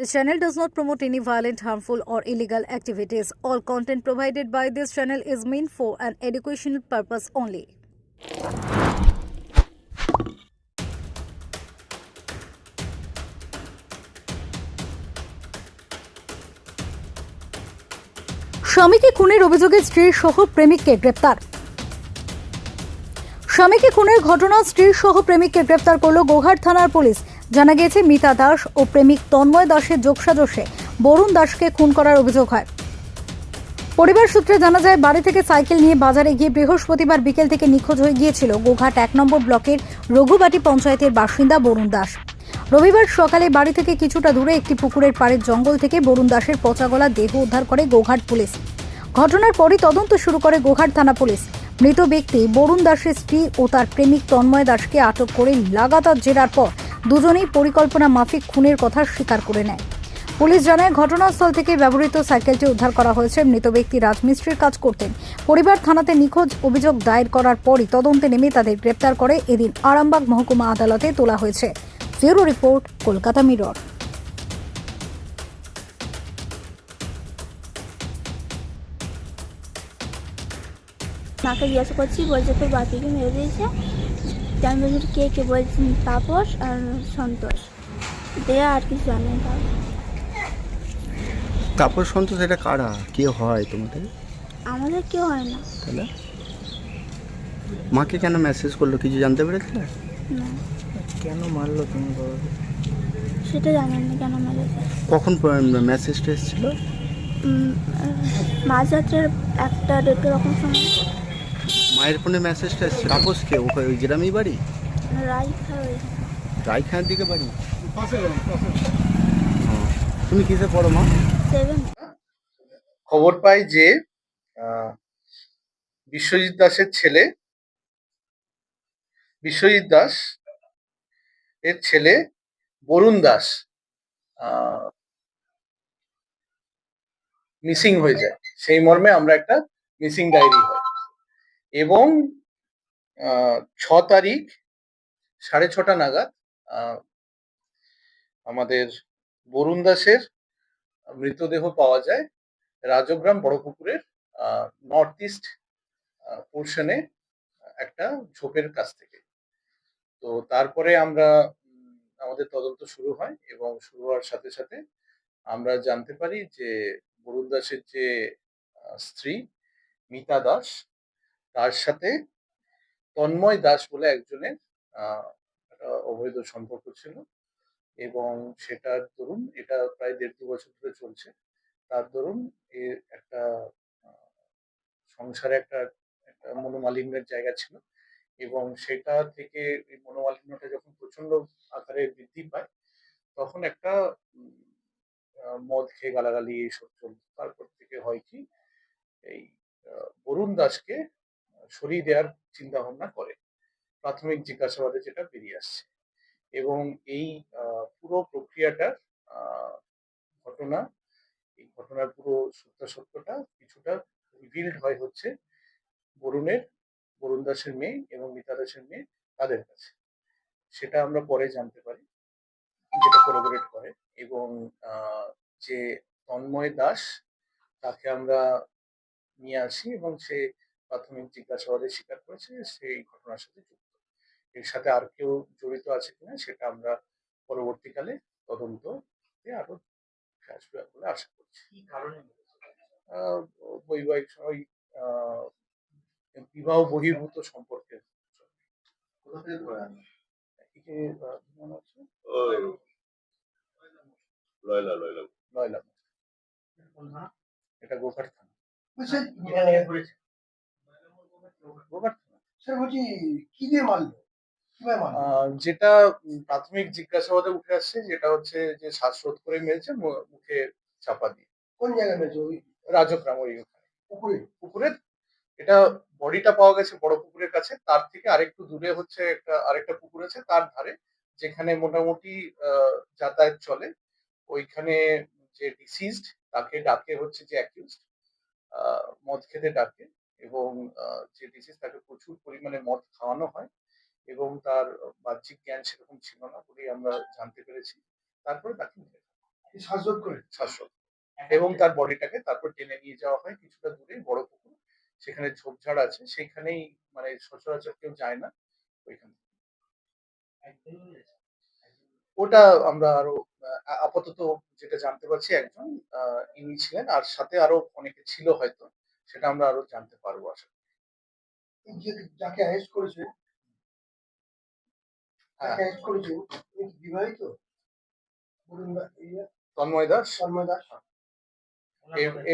This channel does not promote any violent, harmful, or illegal activities. All content provided by this channel is meant for an educational purpose only. স্বামীকে খুনের অভিযোগে স্ত্রীর সহ প্রেমিককে গ্রেপ্তার স্বামীকে খুনের ঘটনা স্ত্রীর সহ প্রেমিককে গ্রেপ্তার করল গোঘাট থানার পুলিশ জানা গিয়েছে, মিতা দাস ও প্রেমিক তন্ময় দাসের যোগসাজশে বরুণ দাসকে খুন করার অভিযোগ হয়। পরিবার সূত্রে জানা যায়, বাড়ি থেকে সাইকেল নিয়ে বাজারে গিয়ে বৃহস্পতিবার বিকেল থেকে নিখোঁজ হয়ে গিয়েছিল গোঘাট এক নম্বর ব্লকের রঘুবাটি পঞ্চায়েতের বাসিন্দা বরুণ দাস। রবিবার সকালে বাড়ি থেকে কিছুটা দূরে একটি পুকুরের পাড়ের জঙ্গল থেকে বরুণ দাসের পচাগলা দেহ উদ্ধার করে গোঘাট পুলিশ। ঘটনার পরই তদন্ত শুরু করে গোঘাট থানা পুলিশ। মৃত ব্যক্তি বরুণ দাসের স্ত্রী ও তার প্রেমিক তন্ময় দাসকে আটক করে লাগাতার জেরার পর দুজনেই পরিকল্পনা মাফিক খুনের কথা স্বীকার করে নেয়। পুলিশ জানায়, ঘটনাস্থল থেকে ব্যবহৃত সাইকেলটি উদ্ধার করা হয়েছে। মৃত ব্যক্তি রাজমিস্ত্রির কাজ করতেন। পরিবার থানাতে নিখোঁজ অভিযোগ দায়ের করার পরই তদন্তে নেমে তাদের গ্রেপ্তার করে। এদিন আরামবাগ মহকুমা আদালতে তোলা হয়েছে। Bureau report, Kolkata mirror. মাকে জিজ্ঞাসা করছি, বলছে তোর বাপিকে মেরে দিয়েছে। দিয়ে আমি কে কে বলছি তাপস আর সন্তোষ। দিয়ে আর কিছু জানি না তাপস সন্তোষ এটা কারা? কে হয় তোমাদের? আমাদের কেউ হয় না। তাহলে? মাকে কেন মেসেজ করল? কিছু জানতে পেরেছিলে? না। কেন মারলো তুমি সেটা জানেন না কেন মেরেছে কখন মেসেজটা এসেছিল? উম, মাঝরাত্রের একটা দেড়টা রকম সময় মায়ের ফোনে মেসেজটা এসেছিল। তাপস কে ওখানে ওই গ্রামেই বাড়ি? রায়খানের। দিকে বাড়ি? তুমি কিসে পড়ো মা? খবর পাই যে আহ, বিশ্বজিৎ দাসের ছেলে বিশ্বজিৎ দাস এর ছেলে বরুণ দাস মিসিং হয়ে যায়। সেই মর্মে আমরা একটা মিসিং ডায়েরি হয় এবং ছ তারিখ সাড়ে ছটা নাগাদ আমাদের বরুণ দাসের মৃতদেহ পাওয়া যায় রাজগ্রাম বড়পুকুরের নর্থ ইস্ট পোর্শনে একটা ঝোপের কাছ থেকে। তো তারপরে আমরা আমাদের তদন্ত শুরু হয় এবং শুরু হওয়ার সাথে সাথে আমরা জানতে পারি যে বরুণ দাসের যে স্ত্রী মিতা দাস তার সাথে তন্ময় দাস বলে একজনের অবৈধ সম্পর্ক ছিল এবং সেটার দরুন এটা প্রায় দেড় দু বছর ধরে চলছে। তার দরুন এর একটা সংসারে একটা একটা মনোমালিন্যের জায়গা ছিল এবং সেটা থেকে এই মনোমালিন্যটা যখন প্রচণ্ড আকারে বৃদ্ধি পায়, তখন একটা মদ খেয়ে গালাগালি এইসব চলতো। তারপর থেকে হয় কি, এই বরুণ দাসকে সরিয়ে দেওয়ার চিন্তা ভাবনা করে। প্রাথমিক জিজ্ঞাসাবাদে যেটা বেরিয়ে আসছে। এবং এই পুরো প্রক্রিয়াটার ঘটনা, এই ঘটনার পুরো সত্যাসত্যটা কিছুটা রিভিল্ড হয় হচ্ছে বরুণের, বরুণ দাসের মেয়ে এবং মিতা দাসের মেয়ে তাদের কাছে। সেটা আমরা পরে জানতে পারি, যেটা কোলাবোরেট করে। এবং যে তন্ময় দাস তাকে আমরা নিয়ে আসি এবং সে প্রাথমিক জিজ্ঞাসাবাদে স্বীকার করেছে সেই ঘটনার সাথে যুক্ত। এর সাথে আর কেউ জড়িত আছে কিনা সেটা আমরা পরবর্তীকালে তদন্ত আরও আসবে বলে আশা করছি। আহ, বৈবাহিক ওই বিবাহ বহির্ভূত সম্পর্কের একে, আহ, কি লয়লা লয়লা। এটা গোঘাট থানা। স্যার বলছি কি দিয়ে মারলো? যেটা প্রাথমিক জিজ্ঞাসাবাদে উঠে আসছে যেটা হচ্ছে যে শ্বাসরোধ করে মেরেছে মুখে চাপা দিয়ে। কোন জায়গায় মেরেছে? ওই রাজগ্রাম ওই ওখানে। পুকুরে? পুকুরের এটা বডিটা পাওয়া গেছে বড় পুকুরের কাছে তার থেকে আরেকটু দূরে হচ্ছে একটা আরেকটা পুকুর আছে তার ধারে যেখানে মোটামুটি যাতায়াত চলে। ওইখানে যে ডিসিজড তাকে ডাকে হচ্ছে যে অ্যাকিউজড মদ খেতে ডাকে। এবং যে ডিসিজ তাকে প্রচুর পরিমাণে মদ খাওয়ানো হয় এবং তার বাহ্যিক জ্ঞান সেরকম ছিল না বলেই আমরা জানতে পেরেছি। তারপরে তাকে মেরে শ্বাসরোধ করে? শ্বাসরোধ। এবং তার বডিটাকে তারপর টেনে নিয়ে যাওয়া হয় কিছুটা দূরে বড় পুকুর। সেখানে ঝোপঝাড় আছে। সেখানেই মানে সচরাচর কেউ যায় না ওইখানে ওটা আমরা আরও আপাতত যেটা জানতে পারছি একজন আহ, ইনি ছিলেন। আর সাথে আরও অনেকে ছিল হয়তো। সেটা আমরা আরও জানতে পারব আশা যাকে অ্যারেস্ট করেছে হ্যাঁ, অ্যারেস্ট করেছে বিবাহিত? বলুন না, এই তন্ময় দাস? সন্ময় দাস।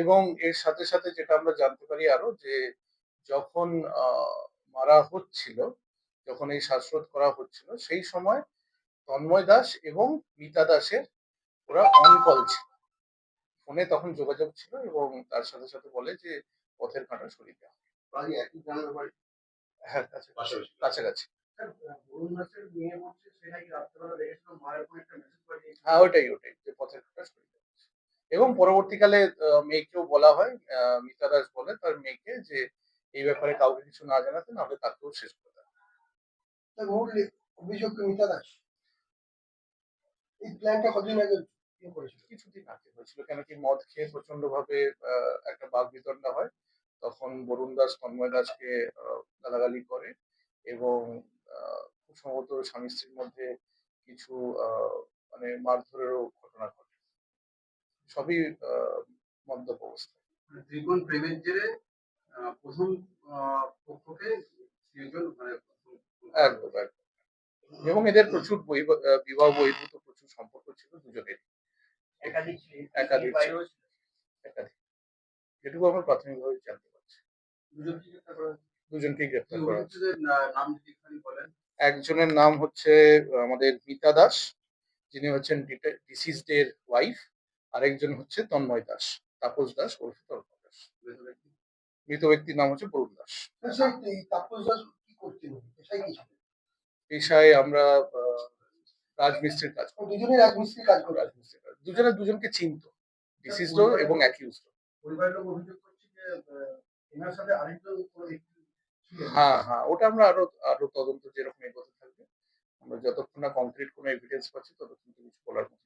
এবং এর সাথে সাথে যেটা আমরা জানতে পারি আরও যে যখন মারা হচ্ছিল যখন এই শ্বাসরোধ করা হচ্ছিল সেই সময় তন্ময় দাস এবং মিতা দাসের ওরা অন কল ছিল। ফোনে তখন যোগাযোগ ছিল এবং তার সাথে সাথে বলে যে পথের কাঁটা সরিয়ে দেওয়া একই হ্যাঁ কাছাকাছি। হ্যাঁ ওটাই ওটাই যে পথের কাঁটা সরিয়ে দেওয়া এবং পরবর্তীকালে আহ, মেয়েকেও বলা হয় আহ, মিতা দাস বলে তার মেয়েকে যে এই ব্যাপারে কাউকে কিছু না জানাতে না হলে তাকেও শেষ করে দেওয়া অভিযোগ মিতা দাস? এই প্ল্যানটা কতদিন আগে ইয়ে করেছিল কিছুদিন আগে হয়েছিল। কেন কি মদ খেয়ে প্রচণ্ড ভাবে একটা বাঘ বিতণ্ডা হয় তখন বরুণ দাস তন্ময় দাসকে গালাগালি করে এবং খুব সম্ভবত স্বামী স্ত্রীর মধ্যে কিছু মানে মারধরেরও ঘটনা ঘটে। সবই মদ্যপ অবস্থায়। মানে ত্রিকোণ প্রেমের জেরে প্রথম পক্ষকে মানে একদম একদম। এবং এদের প্রচুর বিবাহ বহির্ভূত প্রচুর সম্পর্ক ছিল দুজনের একাধিক একাধিক ছিল। একাধিক। যেটুকু আমরা প্রাথমিকভাবে জানতে পারছি দুজনকে গ্রেপ্তার করা একজনের নাম হচ্ছে আমাদের মিতা দাস যিনি হচ্ছেন ডিসিজড এর ওয়াইফ আরেকজন হচ্ছে তন্ময় দাস তাপস দাস ওরফে তন্ময় দাস। মৃত ব্যক্তির নাম হচ্ছে বরুণ দাস। পেশায় তাপস দাস কি করতেন? পেশায় আমরা রাজমিস্ত্রির কাজ করি। ও দুজনেই রাজমিস্ত্রি কাজ করে রাজমিস্ত্রির দুজনে দুজনকে চিনত ডিসিজড এবং অ্যাকিউজড পরিবারের লোক অভিযোগ করছে যে এনার সাথে আরেকজন কোনো ব্যক্তি ছিলেন। হ্যাঁ হ্যাঁ ওটা আমরা আরও আরও তদন্ত যেরকম এগোতে থাকবে আমরা যতক্ষণ না কংক্রিট কোনো এভিডেন্স পাচ্ছি ততক্ষণ কিছু বলার মতন